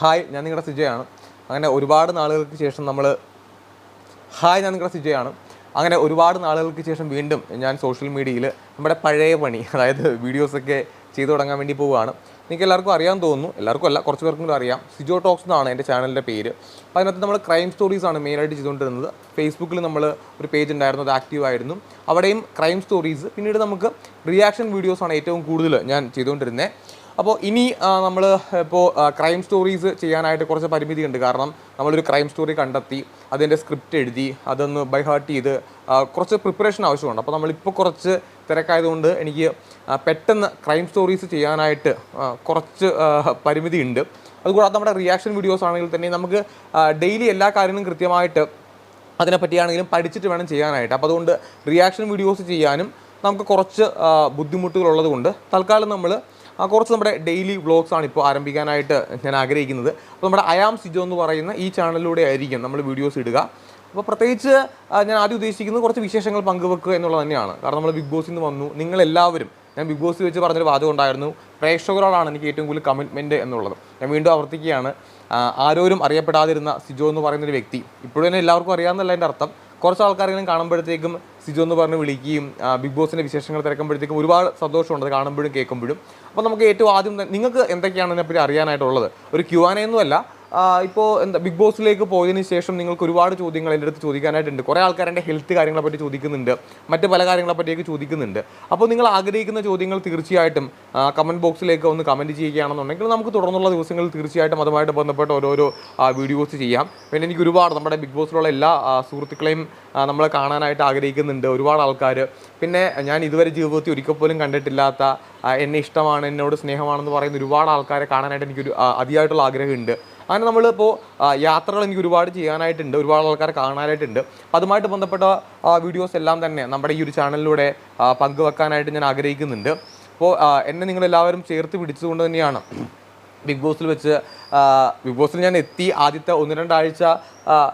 Hi ഞാൻ നിങ്ങളുടെ സിജയാണ്. അങ്ങനെ ഒരുപാട് നാളുകൾക്ക് ശേഷം നമ്മൾ ഹായ് ഞാൻ നിങ്ങളുടെ സിജയാണ്. അങ്ങനെ ഒരുപാട് നാളുകൾക്ക് ശേഷം വീണ്ടും ഞാൻ സോഷ്യൽ മീഡിയയിൽ നമ്മുടെ പഴയ പണി അതായത് വീഡിയോസൊക്കെ ചെയ്തു തുടങ്ങാൻ വേണ്ടി പോവുകയാണ്. നിങ്ങൾക്ക് എല്ലാവർക്കും അറിയാൻ തോന്നുന്നു എല്ലാവർക്കും അല്ല കുറച്ച് പേർക്കും കൂടെ അറിയാം. സിജോ ടോക്സ് എന്നാണ് എന്റെ ചാനലിന്റെ പേര്. അപ്പോൾ അതിനകത്ത് നമ്മൾ ക്രൈം സ്റ്റോറീസാണ് മെയിനായിട്ട് ചെയ്തുകൊണ്ടിരുന്നത്. ഫേസ്ബുക്കിൽ നമ്മൾ ഒരു പേജ് ഉണ്ടായിരുന്നു അത് ആക്റ്റീവ് ആയിരുന്നു. അവിടെയും ക്രൈം സ്റ്റോറീസ് പിന്നീട് നമുക്ക് റിയാക്ഷൻ വീഡിയോസാണ് ഏറ്റവും കൂടുതൽ ഞാൻ ചെയ്തുകൊണ്ടിരുന്നത് അപ്പോൾ ഇനി നമ്മൾ ഇപ്പോൾ ക്രൈം സ്റ്റോറീസ് ചെയ്യാനായിട്ട് കുറച്ച് പരിമിതിയുണ്ട്. കാരണം നമ്മളൊരു ക്രൈം സ്റ്റോറി കണ്ടെത്തി അതിന്റെ സ്ക്രിപ്റ്റ് എഴുതി അതൊന്ന് ബൈ ഹാർട്ട് ചെയ്ത് കുറച്ച് പ്രിപ്പറേഷൻ ആവശ്യമുണ്ട്. അപ്പോൾ നമ്മളിപ്പോൾ കുറച്ച് തിരക്കായതുകൊണ്ട് എനിക്ക് പെട്ടെന്ന് ക്രൈം സ്റ്റോറീസ് ചെയ്യാനായിട്ട് കുറച്ച് പരിമിതി പരിമിതിയുണ്ട്. അതുകൂടാതെ നമ്മുടെ റിയാക്ഷൻ വീഡിയോസ് ആണെങ്കിൽ തന്നെ നമുക്ക് ഡെയിലി എല്ലാ കാര്യങ്ങളും കൃത്യമായിട്ട് അതിനെപ്പറ്റിയാണെങ്കിലും പഠിച്ചിട്ട് വേണം ചെയ്യാനായിട്ട്. അപ്പോൾ അതുകൊണ്ട് റിയാക്ഷൻ വീഡിയോസ് ചെയ്യാനും നമുക്ക് കുറച്ച് ബുദ്ധിമുട്ടുകളുള്ളതുകൊണ്ട് ബുദ്ധിമുട്ടുകളുള്ളത് കൊണ്ട് തൽക്കാലം നമ്മൾ കുറച്ച് നമ്മുടെ ഡെയിലി വ്ളോഗ്സ് ആണ് ഇപ്പോൾ ആരംഭിക്കാനായിട്ട് ഞാൻ ആഗ്രഹിക്കുന്നത്. അപ്പോൾ നമ്മുടെ അയാം സിജോ എന്ന് പറയുന്ന ഈ ചാനലിലൂടെ ആയിരിക്കും നമ്മൾ വീഡിയോസ് ഇടുക. അപ്പോൾ പ്രത്യേകിച്ച് ഞാൻ ആദ്യം ഉദ്ദേശിക്കുന്നത് കുറച്ച് വിശേഷങ്ങൾ പങ്കുവെക്കുക എന്നുള്ളത് തന്നെയാണ്. കാരണം നമ്മൾ ബിഗ് ബോസിൽ നിന്ന് വന്നു. നിങ്ങളെല്ലാവരും ഞാൻ ബിഗ് ബോസിൽ വെച്ച് പറഞ്ഞൊരു വാചകം ഉണ്ടായിരുന്നു. പ്രേക്ഷകരോടാണ് എനിക്ക് ഏറ്റവും കൂടുതൽ കമ്മിറ്റ്മെന്റ് എന്നുള്ളത്. ഞാൻ വീണ്ടും ആവർത്തിക്കുകയാണ്. ആരോരും അറിയപ്പെടാതിരുന്ന സിജോ എന്ന് പറയുന്നൊരു വ്യക്തി. ഇപ്പോഴും തന്നെ എല്ലാവർക്കും അറിയാമെന്നല്ല എന്റെ അർത്ഥം. കുറച്ച് ആൾക്കാരെങ്കിലും കാണുമ്പോഴത്തേക്കും സിജോ എന്ന് പറഞ്ഞ് വിളിക്കുകയും ബിഗ് ബോസിന്റെ വിശേഷങ്ങൾ തിരക്കുമ്പോഴത്തേക്കും ഒരുപാട് സന്തോഷമുണ്ട് അത് കാണുമ്പോഴും കേൾക്കുമ്പോഴും. അപ്പോൾ നമുക്ക് ഏറ്റവും ആദ്യം നിങ്ങൾക്ക് എന്തൊക്കെയാണ് ഇതിനെപ്പറ്റി അറിയാനായിട്ടുള്ളത്? ഒരു ക്യു ആൻ ഒന്നുമല്ല ഇപ്പോൾ എന്താ ബിഗ് ബോസിലേക്ക് പോയതിന് ശേഷം നിങ്ങൾക്ക് ഒരുപാട് ചോദ്യങ്ങൾ എന്റെ അടുത്ത് ചോദിക്കാനായിട്ടുണ്ട്. കുറേ ആൾക്കാർ ഹെൽത്ത് കാര്യങ്ങളെ പറ്റി ചോദിക്കുന്നുണ്ട്. മറ്റ് പല കാര്യങ്ങളെ പറ്റിയൊക്കെ ചോദിക്കുന്നുണ്ട്. അപ്പോൾ നിങ്ങൾ ആഗ്രഹിക്കുന്ന ചോദ്യങ്ങൾ തീർച്ചയായിട്ടും കമന്റ് ബോക്സിലേക്ക് ഒന്ന് കമന്റ് ചെയ്യുകയാണെന്നുണ്ടെങ്കിൽ നമുക്ക് തുടർന്നുള്ള ദിവസങ്ങളിൽ തീർച്ചയായിട്ടും അതുമായിട്ട് ബന്ധപ്പെട്ട ഓരോരോ വീഡിയോസ് ചെയ്യാം. പിന്നെ എനിക്ക് ഒരുപാട് നമ്മുടെ ബിഗ് ബോസിലുള്ള എല്ലാ സുഹൃത്തുക്കളെയും നമ്മളെ കാണാനായിട്ട് ആഗ്രഹിക്കുന്നുണ്ട്. ഒരുപാട് ആൾക്കാർ പിന്നെ ഞാൻ ഇതുവരെ ജീവിതത്തിൽ ഒരിക്കൽ പോലും കണ്ടിട്ടില്ലാത്ത എന്നെ ഇഷ്ടമാണ് എന്നോട് സ്നേഹമാണെന്ന് പറയുന്ന ഒരുപാട് ആൾക്കാരെ കാണാനായിട്ട് എനിക്കൊരു അതിയായിട്ടുള്ള ആഗ്രഹമുണ്ട്. അങ്ങനെ നമ്മളിപ്പോൾ യാത്രകൾ എനിക്ക് ഒരുപാട് ചെയ്യാനായിട്ടുണ്ട് ഒരുപാട് ആൾക്കാരെ കാണാനായിട്ടുണ്ട്. അതുമായിട്ട് ബന്ധപ്പെട്ട വീഡിയോസ് എല്ലാം തന്നെ നമ്മുടെ ഈ ഒരു ചാനലിലൂടെ പങ്കുവെക്കാനായിട്ട് ഞാൻ ആഗ്രഹിക്കുന്നുണ്ട്. അപ്പോൾ എന്നെ നിങ്ങളെല്ലാവരും ചേർത്ത് പിടിച്ചുകൊണ്ട് തന്നെയാണ് ബിഗ് ബോസിൽ വെച്ച് ബിഗ് ബോസിൽ ഞാൻ എത്തി. ആദ്യത്തെ ഒന്ന് രണ്ടാഴ്ച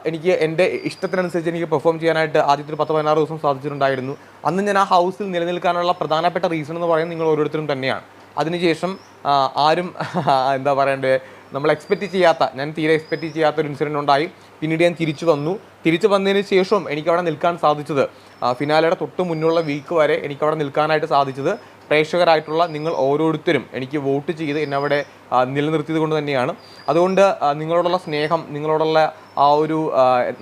എനിക്ക് എന്റെ ഇഷ്ടത്തിനനുസരിച്ച് എനിക്ക് പെർഫോം ചെയ്യാനായിട്ട് ആദ്യത്തെ ഒരു പത്ത് പതിനാറ് ദിവസം സാധിച്ചിട്ടുണ്ടായിരുന്നു. അന്ന് ഞാൻ ആ ഹൗസിൽ നിലനിൽക്കാനുള്ള പ്രധാനപ്പെട്ട റീസൺ എന്ന് പറയുന്നത് നിങ്ങൾ ഓരോരുത്തരും തന്നെയാണ്. അതിനുശേഷം ആരും എന്താ പറയണ്ടേ നമ്മൾ എക്സ്പെക്റ്റ് ചെയ്യാത്ത ഞാൻ തീരെ എക്സ്പെക്റ്റ് ചെയ്യാത്ത ഒരു ഇൻസിഡന്റ് ഉണ്ടായി. പിന്നീട് ഞാൻ തിരിച്ചു വന്നു. തിരിച്ചു വന്നതിന് ശേഷം എനിക്ക് അവിടെ നിൽക്കാൻ സാധിച്ചത് ഫിനാലയുടെ തൊട്ട് മുന്നുള്ള വീക്ക് വരെ എനിക്ക് അവിടെ നിൽക്കാനായിട്ട് സാധിച്ചത് പ്രേക്ഷകരായിട്ടുള്ള നിങ്ങൾ ഓരോരുത്തരും എനിക്ക് വോട്ട് ചെയ്ത് എന്നെ അവിടെ നിലനിർത്തിയത് കൊണ്ട് തന്നെയാണ്. അതുകൊണ്ട് നിങ്ങളോടുള്ള സ്നേഹം നിങ്ങളോടുള്ള ആ ഒരു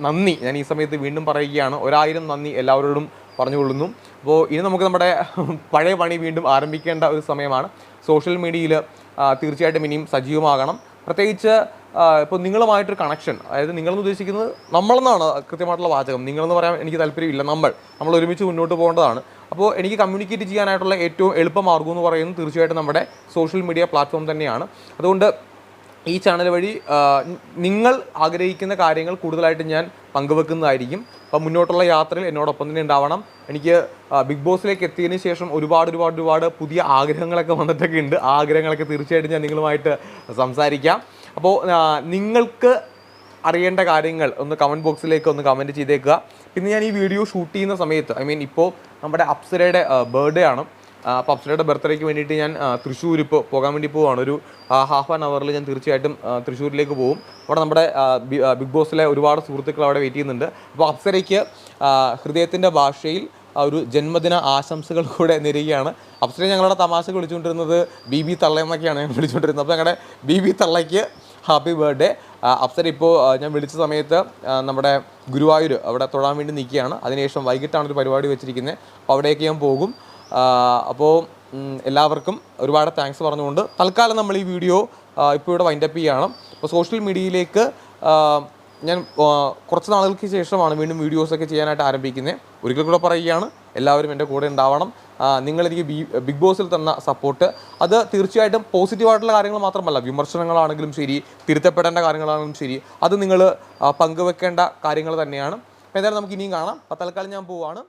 നന്ദി ഞാൻ ഈ സമയത്ത് വീണ്ടും പറയുകയാണ്. ഒരായിരം നന്ദി എല്ലാവരോടും പറഞ്ഞുകൊള്ളുന്നു. അപ്പോൾ ഇനി നമുക്ക് നമ്മുടെ പഴയ പണി വീണ്ടും ആരംഭിക്കേണ്ട ഒരു സമയമാണ്. സോഷ്യൽ മീഡിയയിൽ തീർച്ചയായിട്ടും ഇനിയും സജീവമാകണം. പ്രത്യേകിച്ച് ഇപ്പോൾ നിങ്ങളുമായിട്ടൊരു കണക്ഷൻ അതായത് നിങ്ങളെന്ന് ഉദ്ദേശിക്കുന്നത് നമ്മളെന്നാണ് കൃത്യമായിട്ടുള്ള വാചകം. നിങ്ങളെന്ന് പറയാൻ എനിക്ക് താല്പര്യമില്ല നമ്മൾ. നമ്മൾ ഒരുമിച്ച് മുന്നോട്ട് പോകേണ്ടതാണ്. അപ്പോൾ എനിക്ക് കമ്മ്യൂണിക്കേറ്റ് ചെയ്യാനായിട്ടുള്ള ഏറ്റവും എളുപ്പമാർഗം എന്ന് പറയുന്നത് തീർച്ചയായിട്ടും നമ്മുടെ സോഷ്യൽ മീഡിയ പ്ലാറ്റ്ഫോം തന്നെയാണ്. അതുകൊണ്ട് ഈ ചാനൽ വഴി നിങ്ങൾ ആഗ്രഹിക്കുന്ന കാര്യങ്ങൾ കൂടുതലായിട്ട് ഞാൻ പങ്കുവെക്കുന്നതായിരിക്കും. അപ്പം മുന്നോട്ടുള്ള യാത്രയിൽ എന്നോടൊപ്പം തന്നെ ഉണ്ടാവണം. എനിക്ക് ബിഗ് ബോസിലേക്ക് എത്തിയതിന് ശേഷം ഒരുപാട് ഒരുപാട് ഒരുപാട് പുതിയ ആഗ്രഹങ്ങളൊക്കെ വന്നിട്ടൊക്കെ ഉണ്ട്. ആ ആഗ്രഹങ്ങളൊക്കെ തീർച്ചയായിട്ടും ഞാൻ നിങ്ങളുമായിട്ട് സംസാരിക്കാം. അപ്പോൾ നിങ്ങൾക്ക് അറിയേണ്ട കാര്യങ്ങൾ ഒന്ന് കമന്റ് ബോക്സിലേക്ക് ഒന്ന് കമന്റ് ചെയ്തേക്കുക. പിന്നെ ഞാൻ ഈ വീഡിയോ ഷൂട്ട് ചെയ്യുന്ന സമയത്ത് ഐ മീൻ ഇപ്പോൾ നമ്മുടെ അപ്സരയുടെ ബർത്ത്ഡേ ആണ്. അപ്പോൾ അപ്സരയുടെ ബർത്ത്ഡേക്ക് വേണ്ടിയിട്ട് ഞാൻ തൃശ്ശൂർ ഇപ്പോൾ പോകാൻ വേണ്ടി പോവാണ്. ഒരു ഹാഫ് ആൻ അവറിൽ ഞാൻ തീർച്ചയായിട്ടും തൃശ്ശൂരിലേക്ക് പോകും അവിടെ നമ്മുടെ ബിഗ് ബോസിലെ ഒരുപാട് സുഹൃത്തുക്കൾ അവിടെ വെയിറ്റ് ചെയ്യുന്നുണ്ട്. അപ്പോൾ അപ്സരയ്ക്ക് ഹൃദയത്തിന്റെ ഭാഷയിൽ ഒരു ജന്മദിന ആശംസകൾ കൂടെ നേരുകയാണ്. അപ്സര ഞങ്ങളുടെ തമാശ വിളിച്ചുകൊണ്ടിരുന്നത് ബി ബി തള്ള എന്നൊക്കെയാണ് ഞാൻ വിളിച്ചുകൊണ്ടിരുന്നത്. അപ്പോൾ ഞങ്ങളുടെ ബി ബി തള്ളയ്ക്ക് ഹാപ്പി ബർത്ത്ഡേ. അപ്സര ഇപ്പോൾ ഞാൻ വിളിച്ച സമയത്ത് നമ്മുടെ ഗുരുവായൂർ അവിടെ തൊടാൻ വേണ്ടി നിൽക്കുകയാണ്. അതിനുശേഷം വൈകിട്ടാണ് ഒരു പരിപാടി വെച്ചിരിക്കുന്നത് അപ്പോൾ അവിടേക്ക് ഞാൻ പോകും. അപ്പോൾ എല്ലാവർക്കും ഒരുപാട് താങ്ക്സ് പറഞ്ഞുകൊണ്ട് തൽക്കാലം നമ്മൾ ഈ വീഡിയോ ഇപ്പോൾ ഇവിടെ വൈൻഡപ്പ് ചെയ്യുകയാണ് അപ്പോൾ സോഷ്യൽ മീഡിയയിലേക്ക് ഞാൻ കുറച്ച് നാളുകൾക്ക് ശേഷമാണ് വീണ്ടും വീഡിയോസൊക്കെ ചെയ്യാനായിട്ട് ആരംഭിക്കുന്നത്. ഒരിക്കൽ കൂടെ പറയുകയാണ് എല്ലാവരും എന്റെ കൂടെ ഉണ്ടാവണം. നിങ്ങളെനിക്ക് ബി ബിഗ് ബോസിൽ തന്ന സപ്പോർട്ട് അത് തീർച്ചയായിട്ടും പോസിറ്റീവായിട്ടുള്ള കാര്യങ്ങൾ മാത്രമല്ല വിമർശനങ്ങളാണെങ്കിലും ശരി തിരുത്തപ്പെടേണ്ട കാര്യങ്ങളാണെങ്കിലും ശരി അത് നിങ്ങൾ പങ്കുവെക്കേണ്ട കാര്യങ്ങൾ തന്നെയാണ്. അപ്പോൾ എന്തായാലും നമുക്ക് ഇനിയും കാണാം. അപ്പോൾ തൽക്കാലം ഞാൻ പോവാണ്.